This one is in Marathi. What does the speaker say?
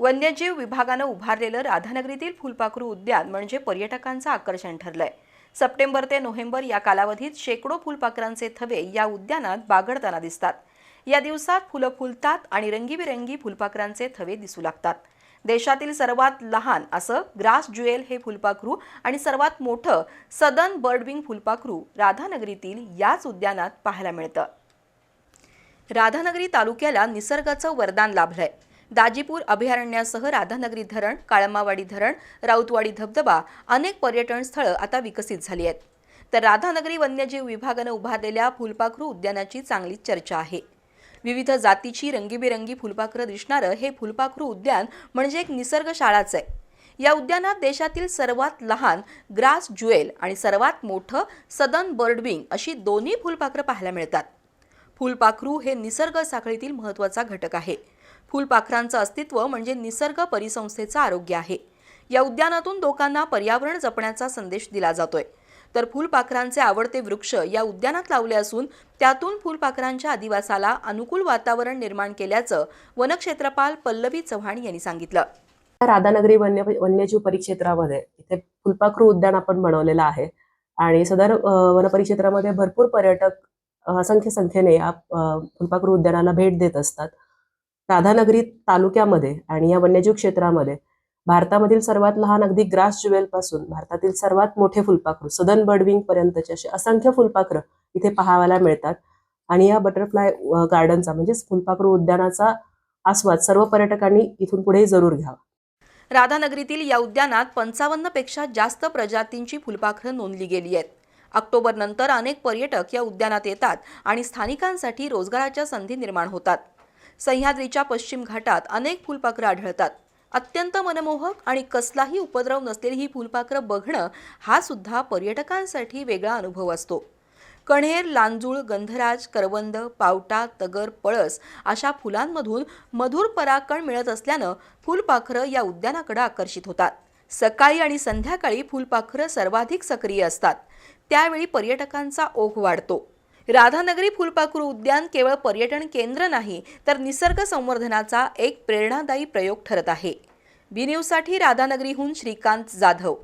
वन्यजीव विभागानं उभारलेलं राधानगरीतील फुलपाखरू उद्यान म्हणजे पर्यटकांचं आकर्षण ठरलंय. सप्टेंबर ते नोव्हेंबर या कालावधीत शेकडो फुलपाखरांचे थवे या उद्यानात बागडताना दिसतात. या दिवसात फुलं फुलतात आणि रंगीबेरंगी फुलपाखरांचे थवे दिसू लागतात. देशातील सर्वात लहान असं ग्रास ज्युएल हे फुलपाखरू आणि सर्वात मोठं सदन बर्डविंग फुलपाखरू राधानगरीतील याच उद्यानात पाहायला मिळतं. राधानगरी तालुक्याला निसर्गाचं वरदान लाभलंय. दाजीपूर अभयारण्यासह राधानगरी धरण काळमावाडी धरण राऊतवाडी धबधबा अनेक पर्यटन स्थळं आता विकसित झाली आहेत. तर राधानगरी वन्यजीव विभागानं उभारलेल्या फुलपाखरू उद्यानाची चांगलीच चर्चा आहे. विविध जातीची रंगीबेरंगी फुलपाखरं दिसणारं हे फुलपाखरू उद्यान म्हणजे एक निसर्ग शाळाच आहे. या उद्यानात देशातील सर्वात लहान ग्रास ज्युएल आणि सर्वात मोठं सदन बर्डविंग अशी दोन्ही फुलपाखरं पाहायला मिळतात. फुलपाखरू हे निसर्ग साखळीतील महत्त्वाचा घटक आहे. फुलपाखरांचं अस्तित्व म्हणजे निसर्ग परिसंस्थेचं आरोग्य आहे. या उद्यानातून लोकांना पर्यावरण जपण्याचा संदेश दिला जातोय. तर फुलपाखरांचे आवडते वृक्ष या उद्यानात लावले असून त्यातून फुलपाखरांच्या अधिवासाला अनुकूल वातावरण निर्माण केल्याचं वनक्षेत्रपाल पल्लवी चव्हाण यांनी सांगितलं. राधानगरी वन्य वन्यजीव परिक्षेत्रामध्ये इथे फुलपाखरू उद्यान आपण बनवलेलं आहे. आणि सदर वनपरिक्षेत्रामध्ये भरपूर पर्यटक असंख्य संख्येने या फुलपाखरू उद्यानाला भेट देत असतात. राधानगरी तालुक्यामध्ये आणि या वन्यजीव क्षेत्रामध्ये भारतामधील सर्वात लहान अगदी ग्रास ज्युवेलपासून भारतातील सर्वात मोठे फुलपाखरू सदन बर्डविंग पर्यंतचे असे असंख्य फुलपाखरं इथे पाहायला मिळतात. आणि या बटरफ्लाय गार्डनचा म्हणजेच फुलपाखरू उद्यानाचा आस्वाद सर्व पर्यटकांनी इथून पुढे जरूर घ्यावा. राधानगरीतील या उद्यानात पंचावन्नपेक्षा जास्त प्रजातींची फुलपाखरं नोंदली गेली आहेत. ऑक्टोबर नंतर अनेक पर्यटक या उद्यानात येतात आणि स्थानिकांसाठी रोजगाराच्या संधी निर्माण होतात. सह्याद्रीच्या पश्चिम घाटात अनेक फुलपाखरं आढळतात. अत्यंत मनमोहक आणि कसलाही उपद्रव नसलेली ही फुलपाखरं बघणं हा सुद्धा पर्यटकांसाठी वेगळा अनुभव असतो. कण्हेर लांजूळ गंधराज करवंद पावटा तगर पळस अशा फुलांमधून मधुर पराकण मिळत असल्यानं फुलपाखरं या उद्यानाकडे आकर्षित होतात. सकाळी आणि संध्याकाळी फुलपाखरं सर्वाधिक सक्रिय असतात. त्यावेळी पर्यटकांचा ओघ वाढतो. राधानगरी फुलपाखरू उद्यान केवळ पर्यटन केंद्र नाही तर निसर्ग संवर्धनाचा एक प्रेरणादायी प्रयोग ठरत आहे. बी न्यूजसाठी राधानगरीहून श्रीकांत जाधव.